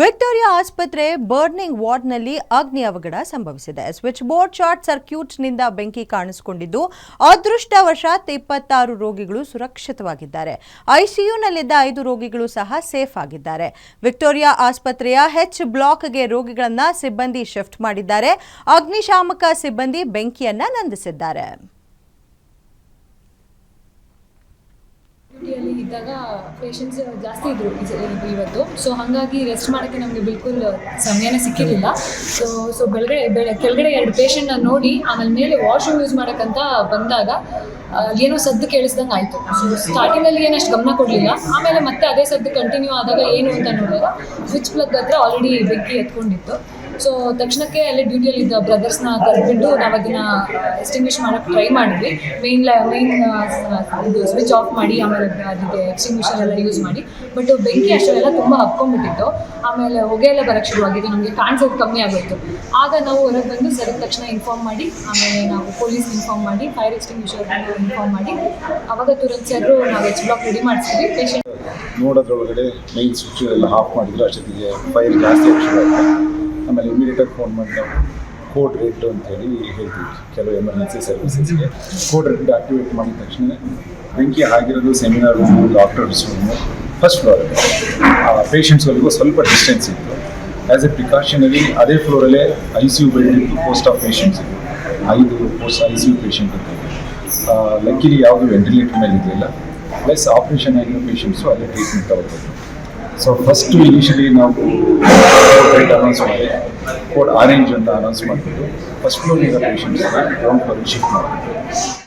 Victoria ಆಸ್ಪತ್ರೆ burning ವಾರ್ಡ್ನಲ್ಲಿ ಅಗ್ನಿ ಅವಘಡ ಸಂಭವಿಸಿದೆ. ಸ್ವಿಚ್ ಬೋರ್ಡ್ ಶಾರ್ಟ್ ಸರ್ಕ್ಯೂಟ್ನಿಂದ ಬೆಂಕಿ ಕಾಣಿಸಿಕೊಂಡಿದ್ದು, ಅದೃಷ್ಟವಶಾತ್ ಇಪ್ಪತ್ತಾರು ರೋಗಿಗಳು ಸುರಕ್ಷಿತವಾಗಿದ್ದಾರೆ. ಐಸಿಯುನಲ್ಲಿದ್ದ ಐದು ರೋಗಿಗಳು ಸಹ ಸೇಫ್ ಆಗಿದ್ದಾರೆ. ವಿಕ್ಟೋರಿಯಾ ಆಸ್ಪತ್ರೆಯ ಹೆಚ್ ಬ್ಲಾಕ್ಗೆ ರೋಗಿಗಳನ್ನು ಸಿಬ್ಬಂದಿ ಶಿಫ್ಟ್ ಮಾಡಿದ್ದಾರೆ. ಅಗ್ನಿಶಾಮಕ ಸಿಬ್ಬಂದಿ ಬೆಂಕಿಯನ್ನು ನಂದಿಸಿದ್ದಾರೆ. ಇದ್ದಾಗ ಪೇಷಂಟ್ಸ್ ಜಾಸ್ತಿ ಇದ್ರು ಇದ್- ಇವತ್ತು. ಸೊ ಹಾಗಾಗಿ ರೆಸ್ಟ್ ಮಾಡೋಕ್ಕೆ ನಮಗೆ ಬಿಲ್ಕುಲ್ ಸಮಯನೇ ಸಿಕ್ಕಿರಲಿಲ್ಲ. ಸೊ ಸೊ ಬೆಳಗ್ಗೆ, ಬೆಳ, ಕೆಳಗಡೆ ಎರಡು ಪೇಷಂಟ್ನ ನೋಡಿ, ಆಮೇಲೆ ಮೇಲೆ ವಾಶ್ರೂಮ್ ಯೂಸ್ ಮಾಡೋಕ್ಕಂತ ಬಂದಾಗ ಏನೋ ಸದ್ದು ಕೇಳಿಸ್ದಂಗೆ ಆಯಿತು. ಸೊ ಸ್ಟಾರ್ಟಿಂಗಲ್ಲಿ ಏನಷ್ಟು ಗಮನ ಕೊಡಲಿಲ್ಲ. ಆಮೇಲೆ ಮತ್ತೆ ಅದೇ ಸದ್ದು ಕಂಟಿನ್ಯೂ ಆದಾಗ ಏನು ಅಂತ ನೋಡಿದಾಗ ಸ್ವಿಚ್ ಪ್ಲಗ್ ಹತ್ರ ಆಲ್ರೆಡಿ ಬೆಂಕಿ ಎತ್ಕೊಂಡಿತ್ತು. ಸೊ ತಕ್ಷಣಕ್ಕೆ ಡ್ಯೂಟಿಯಲ್ಲಿ ಇದ್ದ ಬ್ರದರ್ಸ್ನ ಕರೆದ್ಬಿಟ್ಟು ನಾವು ಅದನ್ನ ಎಕ್ಸ್ಟಿಂಗ್ವಿಶ್ ಮಾಡೋಕ್ಕೆ ಟ್ರೈ ಮಾಡಿದ್ವಿ. ಮೇನ್ ಮೇನ್ ಇದು ಸ್ವಿಚ್ ಆಫ್ ಮಾಡಿ, ಆಮೇಲೆ ಅದಕ್ಕೆ ಎಕ್ಸ್ಟಿಂಗ್ವಿಷರ್ ಎಲ್ಲ ಯೂಸ್ ಮಾಡಿ. ಬಟ್ ಬೆಂಕಿ ಅಷ್ಟೆಲ್ಲ ತುಂಬ ಹಬ್ಕೊಂಡ್ಬಿಟ್ಟಿತ್ತು ಆಮೇಲೆ ಹೊಗೆ ಎಲ್ಲ ಬರೋಕ್ಕೆ ಶುರುವಾಗಿದ್ದು ನಮಗೆ ಕಾಣಿಸೋದು ಕಮ್ಮಿ ಆಗೋಯ್ತು. ಆಗ ನಾವು ಹೊರಗೆ ಬಂದು ಸರಿದ ತಕ್ಷಣ ಇನ್ಫಾರ್ಮ್ ಮಾಡಿ, ಆಮೇಲೆ ನಾವು ಪೊಲೀಸ್ ಇನ್ಫಾರ್ಮ್ ಮಾಡಿ ಫೈರ್ ಎಕ್ಸ್ಟಿಂಗ್ವಿಷರ್ ಇನ್ಫಾರ್ಮ್ ಮಾಡಿ. ಅವಾಗ ತುರಂತ ಸರ್ ನಾವು ಎಚ್ ಬ್ಲಾಕ್ ರೆಡಿ ಮಾಡಿಸಿದ್ವಿ. ಪೇಷಂಟ್ ನೋಡೋದ್ರೊಳಗಡೆ ಮೈನ್ ಸ್ವಿಚ್ ಎಲ್ಲ ಆಫ್ ಮಾಡಿದ್ರು. ಅಷ್ಟೊತ್ತಿಗೆ ಫೈರ್ ಜಾಸ್ತಿ ಆಗಿ ಶುರು ಆಯ್ತು ಆಮೇಲೆ ಇಮಿಡಿಯೇಟಾಗಿ ಫೋನ್ ಮಾಡಿ ನಾವು ಕೋಡ್ ರೆಡ್ ಅಂತ ಹೇಳಿ ಹೇಳ್ತೀವಿ. ಕೆಲವು ಎಮರ್ಜೆನ್ಸಿ ಸರ್ವಿಸಸ್ಗೆ ಕೋಡ್ ರೆಡ್ ಆಕ್ಟಿವೇಟ್ ಮಾಡಿದ ತಕ್ಷಣ ಬೆಂಕಿ ಆಗಿರೋದು seminar room doctors room first floor ಆ ಪೇಷಂಟ್ಸ್ಗಳಿಗೂ ಸ್ವಲ್ಪ ಡಿಸ್ಟೆನ್ಸ್ ಇತ್ತು. ಆ್ಯಸ್ ಎ ಪ್ರಿಕಾಷನರಿ ಅದೇ ಫ್ಲೋರಲ್ಲೇ ಐ ಸಿ ಯು ಬೆಡ್ ಇತ್ತು ಪೋಸ್ಟ್ ಆಫ್ ಪೇಷಂಟ್ಸ್ ಇತ್ತು. ಐದು post I C U patient ಇತ್ತು. ಲಕ್ಕಿಲಿ ಯಾವುದು ವೆಂಟಿಲೇಟರ್ ಮೇಲೆ ಇರಲಿಲ್ಲ. ಪ್ಲಸ್ ಆಪ್ರೇಷನ್ ಆಗಿರೋ ಪೇಷಂಟ್ಸು ಅಲ್ಲೇ ಟ್ರೀಟ್ಮೆಂಟ್ ತಗೋತಿದ್ರು ಸೊ ಫಸ್ಟ್ ಇನಿಷಿಯಲಿ ನಾವು ಕೋಡ್ ಅನೌನ್ಸ್ ಮಾಡಿ ಕೋಡ್ ಆರೆಂಜ್ ಅಂತ ಅನೌನ್ಸ್ ಮಾಡಿಬಿಟ್ಟು ಫಸ್ಟ್ ಫ್ಲೋರ್ ಇರೋ ಪೇಷಂಟ್ಸ್ನ ಗ್ರೌಂಡ್ ಫ್ಲೋರ್ ಶಿಫ್ಟ್ ಮಾಡಿಬಿಟ್ಟು